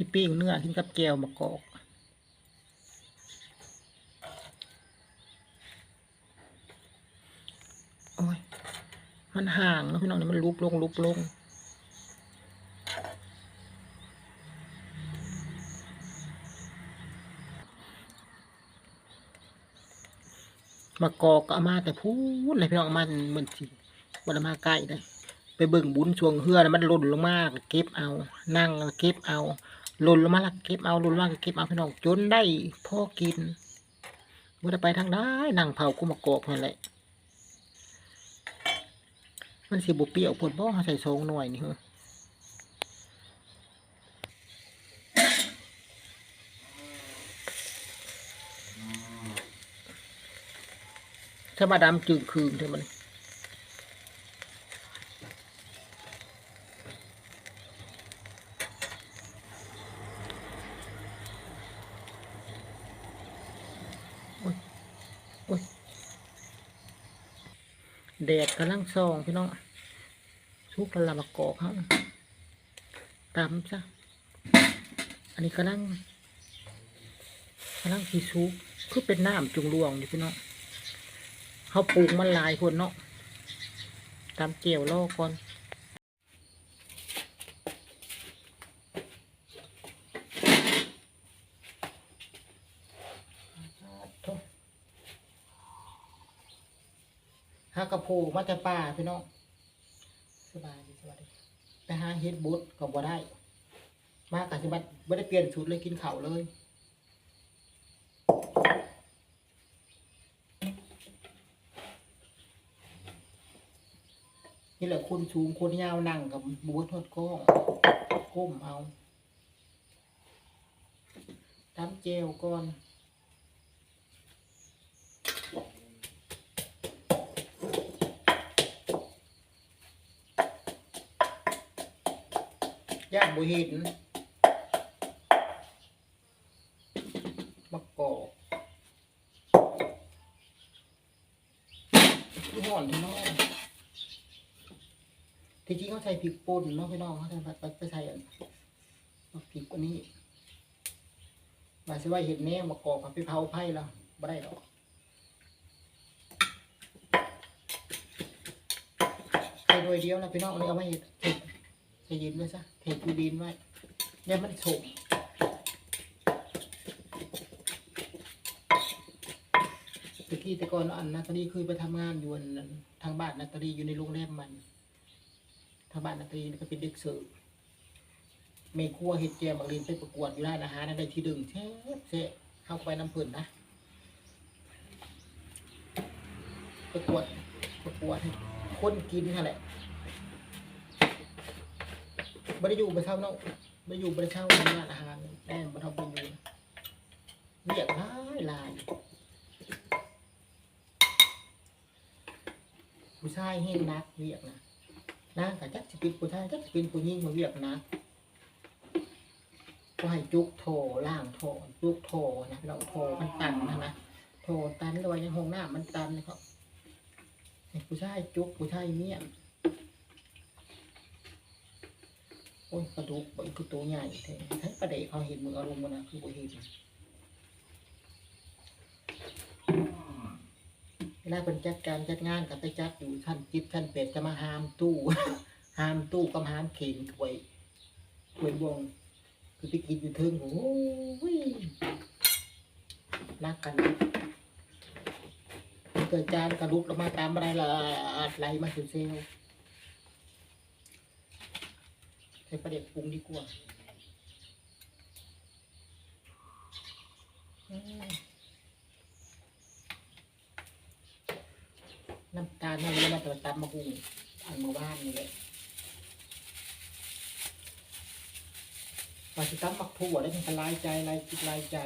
ชิปิ้งเนื้อกินกับแก้วมะกอกโอ้ย มันห่างนะพี่น้องเนี่ยมันลุกลงลุกลงมากอกก็เอามาแต่พูดเลยพี่น้องมันมันสิมันมาใกล้เลยไปเบิ่งบุญช่วงเฮือนะมันหล่นลงมากเก็บเอา นั่งเก็บเอา หล่นลงมาล้วก็เก็บเอาหล่นลงมาเก็บเอาพี่น้องจนได้พ่อกินเมื่อไปทางได้นั่งเผากุมกอกนั่นแหละมันสิบุเปี้ยวปวดบ่เขาใส่ซองหน่อยนี่เหรอถ้ามาดำจึงคืนเท่ามัน อ้ยแดดกำลังส่องพี่น้องชุกละมากอกเขาตำซะอันนี้กำลังกำลังสีซุกคือเป็นน้ำจุงลวงอยู่พี่น้องเขาปลูกมันหลายคนเนาะตามเกี่ยวล่อก่อนหากระโพมาแต่ป่าพี่น้องสบายดีสบายดีไปหาเฮ็ดบุตก็บ่ได้ มากสิบัดไม่ได้เปลี่ยนชุดเลยกินเข้าเลยนี่แหละคนสูงคนยาวนั่งกับบูทอดก้องก้มเอาตำเจลก่อน ย่างบุหินมะกอกที่ห่อนที่น้องที่จริงเขาใส่พริกป่นเนาะพี่น้องเขาใส่ไปใส่อันพริกอันนี้มาสิว่าเห็ดแนวมากอกกับไปเผาไผ่แล้วไม่ได้หรอกใส่โดยเดียวนะพี่น้องเอาเลยเอาไว้เห็ด เห็ดใส่เย็นไว้ซะเทปูดินไว้เนี่ยมันโฉมตะกี้แต่ก่อนอันนาตาลีเคยไปทำงานอยู่นั้นทางบ้านนาตาลีอยู่ในโรงแรมมันทางบ้านนาตรีก็เป็นเด็กเสิร์ฟเมครัวเฮ็ดแกงบักลินไปประกวดอยู่ร้านอาหารนั่นได้ที่ดึงแซ่บแซ่บเข้าไปน้ำเพิ่นนะประกวดประกวดคนกินนั่นแหละ ไม่ได้อยู่ไปเช่าเนาะไม่ได้อยู่ไปเช่าในร้านอาหารแม่มาทำเป็นอยู่เรียกหลายหลายผู้ชายเห็นนักเรียกนะนางก็จักสิเป็นผู้ชายจักสิเป็นผู้หญิงมาเรียกนะก็ให้จุกโถล่างโถจุกโถนะเราโถมันตันนะนะโถตันเลยยังหงหน้ามันตันเลยครับผู้ชายจุกผู้ชายเมียน โอ้ยกระดูกมันคือตัวใหญ่แท้ทั้งประเดี๋ยวเขาเห็นมืออารมณ์มันนะคือบ่เห็นเวลาเป็นจัดการจัดงานกับไปจัดอยู่ท่านจิตท่านเป็ดจะมาหามตู้ หามตู้กับหามเข่งถวยถวยวง คือไปกินอยู่เทิงโอ้ยนักกันเกิดจานกระลุกออกมาตามอะไรละอะไหลมาเซลล ใส่ประเด็กปรุงดีกว่าน้ำตาลนั่นเลยมาตัวตำมาหุงอันมาว่านนี่แหละว่าสิตำมักถั่วได้เป็นลายใจลายจิตลายใจ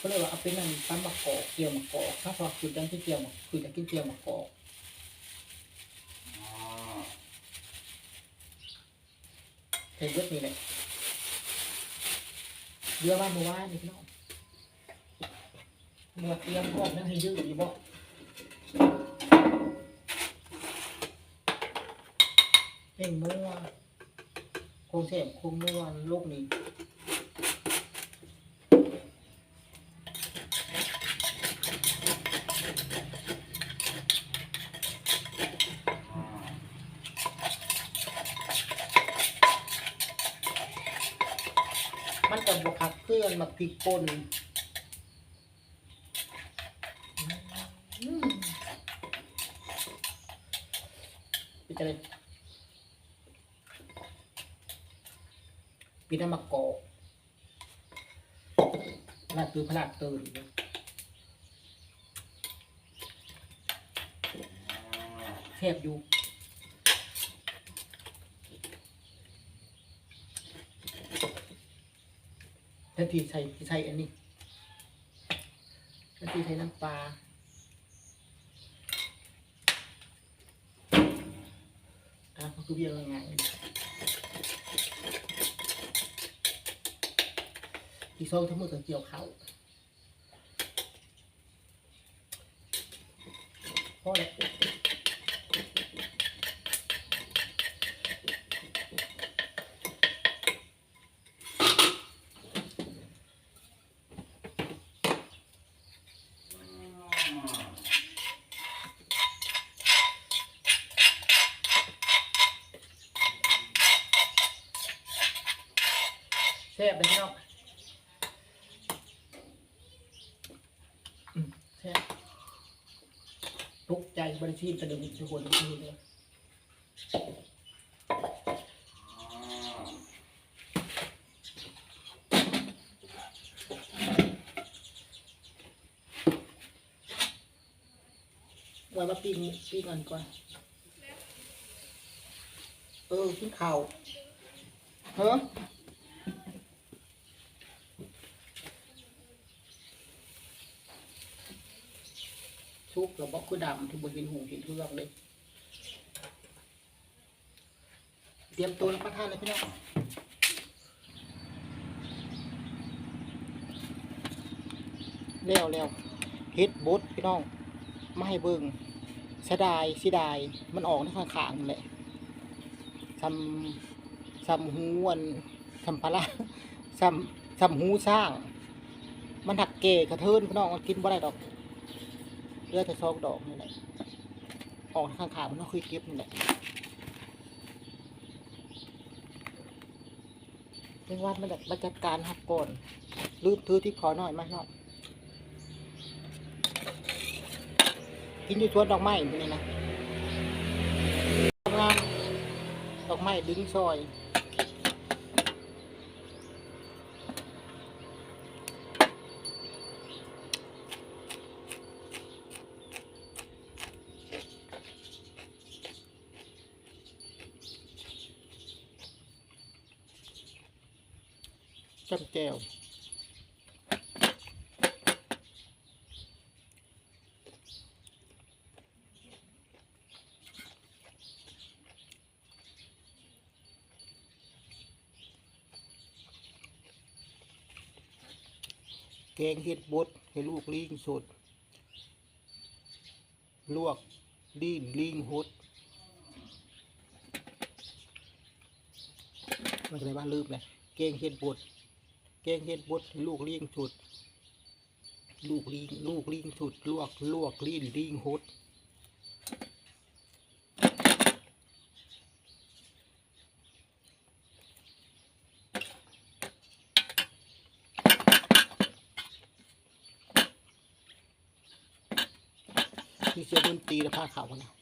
ก็เลยว่าเอาเป็นนั่นตำมักกอกเกี่ยวมักกอกถ้าพอคือจังที่เกี่ยวมักคือจะกินเกี่ยวมักกอก เห็นเยอะนี่แหละเยอะมากเมื่อวานนี่พี่น้องเมื่อเตรียมก้อมนั่นให้ยืดดีบ่เป็นมั่วคงเสพคงมั่วโลกนี้ จะบวก ผักเครื่องมาพริกป่นอืมเป็นจะเลยปีน้ำมะกอกพลาดตื่นพลาดตื่นแคบอยู่ ทันทีใส่ใส่อันนี้ทันทีใส่น้ำปลาอะมันคือเรียกว่าไงที่ซองทั้งหมดกับเกี่ยวเขาพอแล้วแซ่บเลยพี่น้องแซ่บตกใจบริชีพกระเด็นทุกคนทุกคนเลยไว้มาปีนี้ปีก่อนก่อน เออขึ้นเข่าเฮ้ อชุกแล้วบอกคือดำที่บนหินหูหินเทือกเลยเตรียมตัวรับประทานเลยพี่น้องเร็วเร็วเฮ็ดบดพี่น้องไม่ให้เบิ่งเสียดายเสียดายมันออกในข้างขางๆนั่นแหละซ้ำซ้ำหูอันซ้ำปลาร้าซ้ำซ้ำหูสร้าง มันหักเกะกระเทินพี่น้องมันกินบ่ได้ดอก เลือดจะซองดอกนี่แหละออกข้างขามันต้องคุยเก็บนี่แหละเรื่องวัดมันแบบจัดการหักก่อนลืมถือที่ขอหน่อยมาเนาะกินอยู่สวนดอกไม้อยู่นี่นะงามดอกไม้ดึงซอย จำแก้วแกงเห็ดบดให้ลูกลิงสด ลวกลีนลิงหดมันจะไปบ้านลืมเลยแกงเห็ดบด กงเห็ดบดลูกเลี้ยงสุด ลูกลิงลูกลิงสุด ลวกลวกลีนลิงหดที่เสียดนตรีและผ้าขาวนะ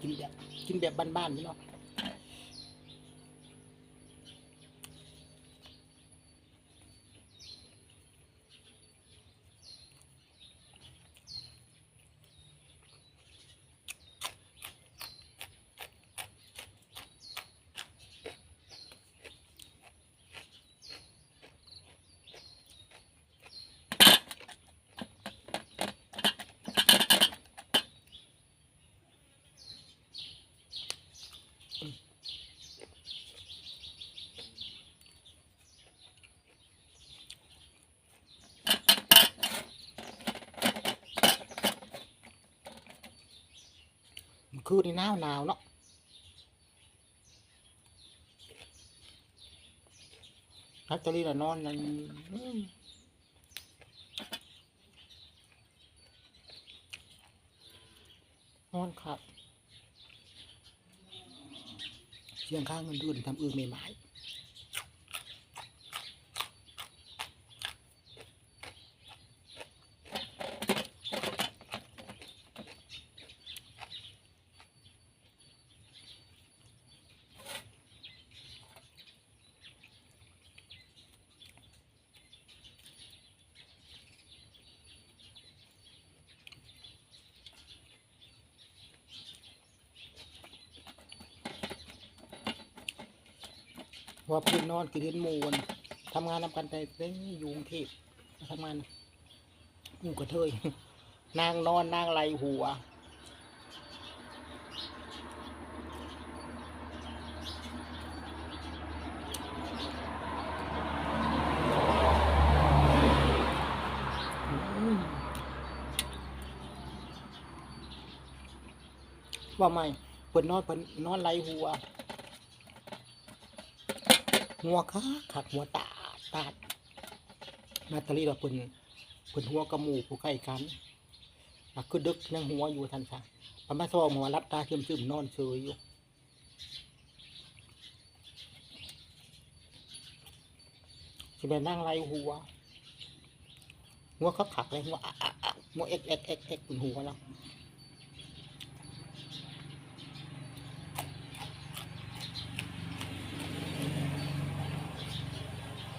กินแบบกินแบบบ้านๆนี่เนาะ คือนี่หนาวหนาวเนาะฮัตเตอรี่ละนอนนั่นนอนครับเสียงข้างเงินดุนทำอื่นไม่หมาย ว่าพื่อนนอนกินเห็นหมูนทำงานนำกันแต่เร่งยุงเทพทำงานหมูกระเทยนางนอนนางไหลหัวว่าไม่เปิดนอนเปิดนอนไหลหัว หัวขาขักหัวตาตาดนาตาลีเราเปิ่นเปิ่นหัวกระหมูผู้ใกล้กันอะคือดึกนั่งหัวอยู่ทันซะปมาซอมารับตาเชื่อมซึมนอนเฉยอยู่สิไปนั่งไรหัวหัวเขาขักเลยหัวอะอะอะหัวเอ็กเอ็กเอ็กเอ็กบนหัวแล้ว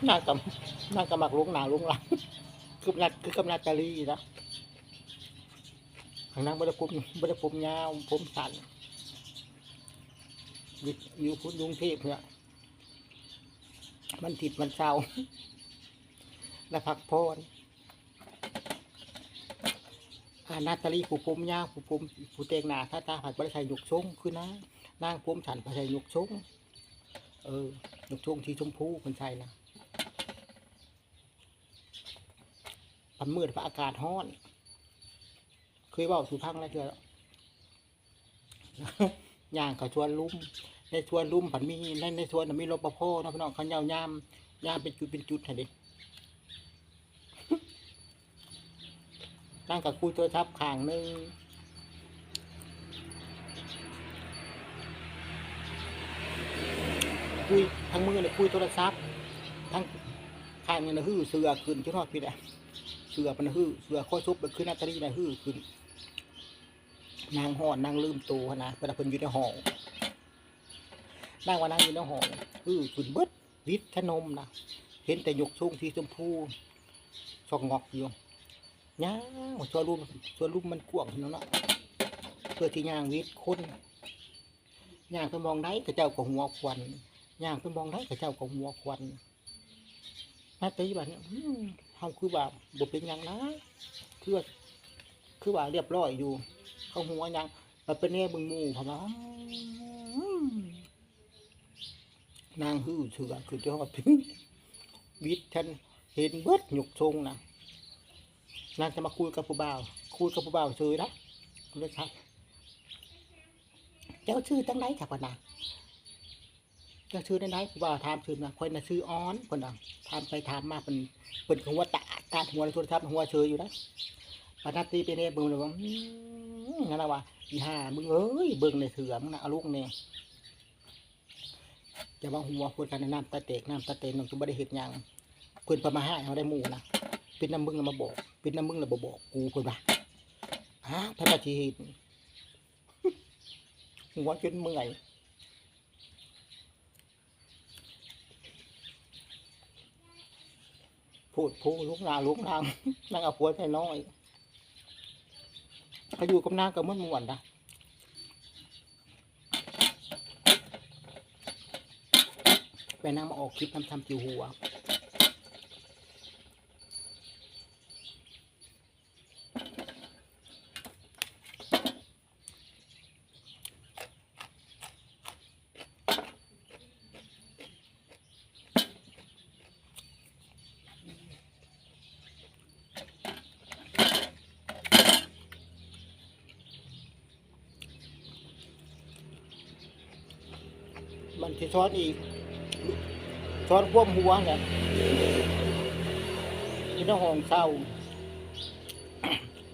น่ากับน่ากับหมักลุงหนาลุงหลังคือนัดคือกำนัดกะลีนะข้างนั้นบไดผมบไดผมยาวผมสั้นอยู่อยู่พุทธยุงเทพเนี่ยมันติดมันเศร้าและพักพรอานาตาลีผู้ผมยาวผู้ผมผู้เตงหนาถ้าตาผัดบริชัยหยกชงคือนะนางผมฉันบริชัยหยกชงเออหยกชงที่ชมพูคนใช่นะ ปันมืดพระอากาศร้อน เคยเว่าสู่พังแล้วเถอะย่างเขาชวนลุ่มในชวนลุ่มผันมีในในชวนมีรปภเนะพี่น้องเขาเยาวยามยามเป็นจุดเป็นจุดให้เด็กนั่งกับคุยโทรศัพท์ข้างหนึ่งคุยทั้งมือเลยคุยโทรศัพท์ทั้งข้างหนึงนะฮือเสือขึ้นจุดทอดพี่แหละ เสือมันนะฮือเสือข้อยซุบมันขึ้นหนาตาลีนะฮื้อขึ้น นางห่อนนางลืมตัวนะเวลาเพิ่นอยู่ในห้องนั่งว่า นางอยู่ในห้องฮือขึ้นเบิดวิทย์ขนมนะเห็นแต่หยกช่งที่ชมพูชอกงอกอยู่ย่างชัวรูมชัวรูมมันกว้างเนาะเนะเพื่อที่ย่างวิทย์คนย่างไปมองได้กระเจ้ากับหัวควันย่างไปมองได้กระเจ้ากับหัวควันนาตีแบบนี้ อืมทำคือแบบบเป็นย่างนะคือว่าคือว่าเรียบร้อยอยู่ เขาหัวยังมันเป็นแน่บึงหมูพะมาอืมนางฮือเถื่อคือจะว่าถึงวิทย์ฉันเห็นเบิดหยกทรงนะนางจะมาคุยกับผู้บ่าว คุยกับผู้บ่าวเฉยนะเลยครับเจ้าชื่อตั้งไหนครับคนนะ จ้าชื่อตั้ไหนผู้บ่าวถามชื่อนะคนน่ะชื่ออ้อนคนน่ะถามไปถามมาเป็นเป็นหัวตาตาหัวในโทรศัพท์หัวเฉยอยู่นะปนัดตีไปเนี่ยเบิ่งเลยว่าอืมงั้นนะว่าอีห่ามึงเอ้ยเบิ่งในเถื่อมึงนะเอาลูกเนี่ยจะว่าหัวคนกันน้ำตาเตกน้ำตาเตนมันคือไม่ได้เห็นยังเพิ่นประมาห้าเขาได้หมู่นะเป็นน้ำมึงแล้วมาบอกเป็นน้ำมึงแล้วมาบอกกูคนว่าฮะพระราชีห็นหัวจนเมื่อย พูดพูดลุกนาลุกนางนั่งเอาผัวใส่น้อยเขาอยู่กับนางกับมันมวนนะไปนั่งมาออกคลิปทำทำจิวหัว จะช้อนอีก ช้อนพ่วมหัวเนี่ยที่น้องห้องเศร้า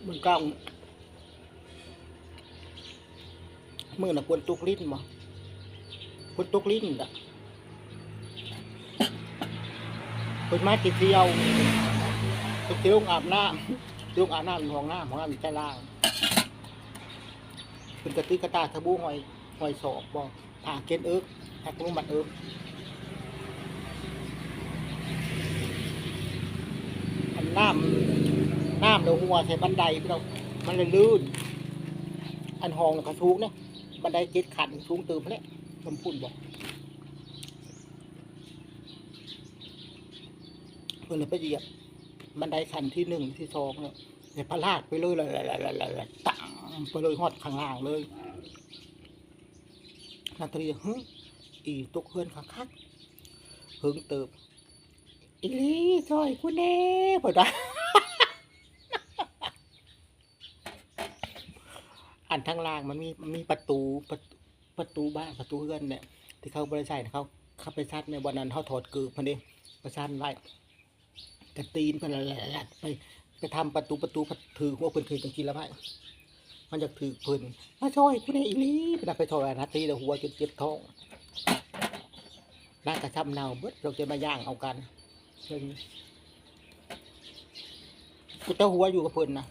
มึงเก้ามือน่ะควรตุกลิ้นบ่ควรตุกลิ้นอะคนมาติดเที่ยวไปเที่ยวอาบน้ำเที่ยวอาบน้ำห้องน้ำห้องน้ำอยู่ใต้ล่างเป็นกระตือกระตาทะบูหอยหอยสอบบ่ ผ่าเกณฑ์เอิกหักลงบัดเอิกอันน้ำน้ำเราหัวใส่บันไดพี่เรามันเลยลื่น อันห้องน่ะเขาสูงเนี่ยบันไดเจ็ดขันสูงเติมแล้วลำพุ่นบอกเพื่อนเลยไปเหยียบบันไดขันที่หนึ่งที่สองเนี่ยเนี่ยพลาดไปเลยเลยเลยตั้งไปเลยหอดข้างล่างเลย นาตรีฮึอีตุกเพื่อนคักคักหึงเติบอีลีซอยกูแน่พอได้อันทางล่างมันมีมีประตูประตูประตูบ้านประตูเฮือนเนี่ยที่เขาบริษัทเขาเขาไปซัดในวันนั้นเขาถอดเกือบพันเองประชันไว้กระตีนกันละละไปไปทำประตูประตูถือหัวเพิ่นคืนจังกินแล้วไห มันจะถือเพิ่นมาซอยกูแน่อีหลีไปนำไปถอยอันาทีแล้วหัวจนเจ็บท้องน่างกระชับเนาเบิดเราจะมาย่างเอากันเชิงกูเจ้าหัวอยู่กับเพิ่นนะ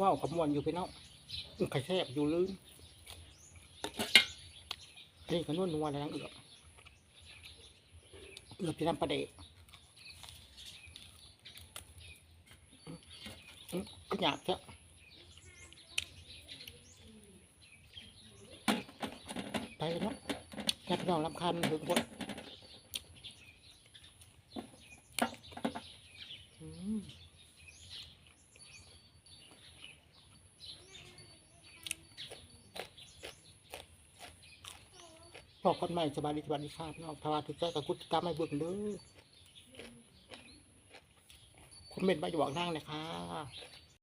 เขากินทั้งว่าวขมวนอยู่พี่น้องไข่แซ่บอยู่ลืมนี่ก็นวดนัวแล้วทั้งเอือบเอือบที่ทำประเดะก็หยาบเจ้ะไปเลยเนาะแค่พี่น้องรำคาญถึงคนอืม พอ คนใหม่สบายดีสบายดีครับเนาะถ้าว่าถูกใจกับกุติดตามให้เบิ่งเด้อคอมเมนต์มาอยู่บอกนั่งเลยค่ะ